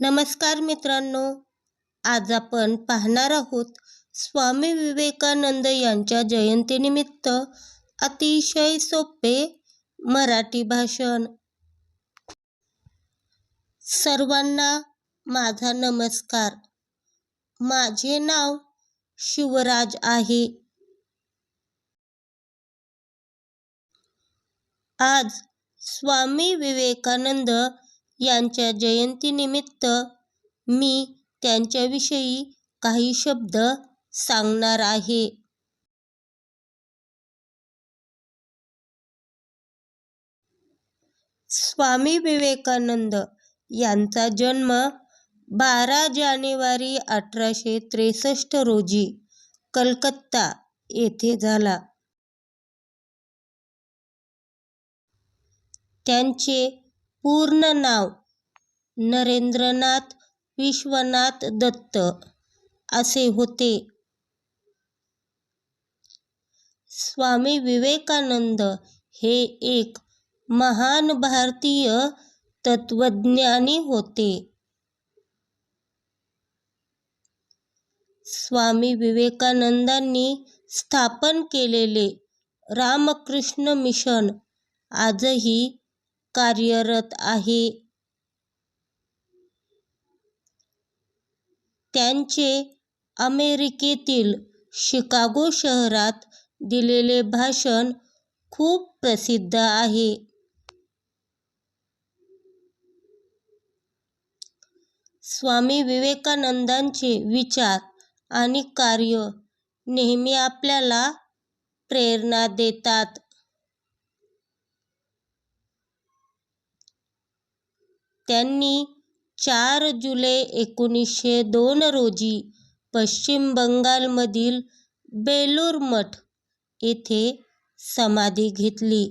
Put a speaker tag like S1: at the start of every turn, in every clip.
S1: नमस्कार मित्रांनो आज आपण पाहणार आहोत स्वामी विवेकानंद यांच्या जयंतीनिमित्त अतिशय सोपे मराठी भाषण. सर्वांना माझा नमस्कार. माझे नाव शिवराज आहे. आज स्वामी विवेकानंद यांच्या जयंतीनिमित्त मी त्यांच्याविषयी काही शब्द सांगणार आहे. स्वामी विवेकानंद यांचा जन्म बारा जानेवारी अठराशे त्रेसष्ट रोजी कलकत्ता येथे झाला. त्यांचे पूर्ण नाव नरेंद्रनाथ विश्वनाथ दत्त असे होते. स्वामी विवेकानंद हे एक महान भारतीय तत्वज्ञानी होते. स्वामी विवेकानंदांनी स्थापन केलेले रामकृष्ण मिशन आजही कार्यरत आहे. त्यांचे अमेरिकेतील शिकागो शहरात दिलेले भाषण खूप प्रसिद्ध आहे. स्वामी विवेकानंदांचे विचार आणि कार्य नेहमी आपल्याला प्रेरणा देतात. त्यांनी चार जुलै एकोणीसशे दोन रोजी पश्चिम बंगालमधील बेलूर मठ येथे समाधी घेतली.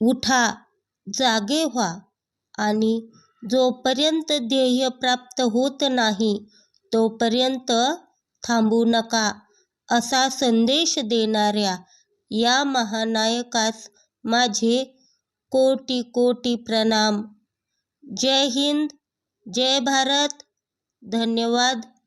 S1: उठा जागे व्हा आणि जोपर्यंत ध्येय प्राप्त होत नाही तोपर्यंत थांबू नका असा संदेश देणाऱ्या या महानायकास माझे कोटी कोटी प्रणाम. जय हिंद जय भारत. धन्यवाद.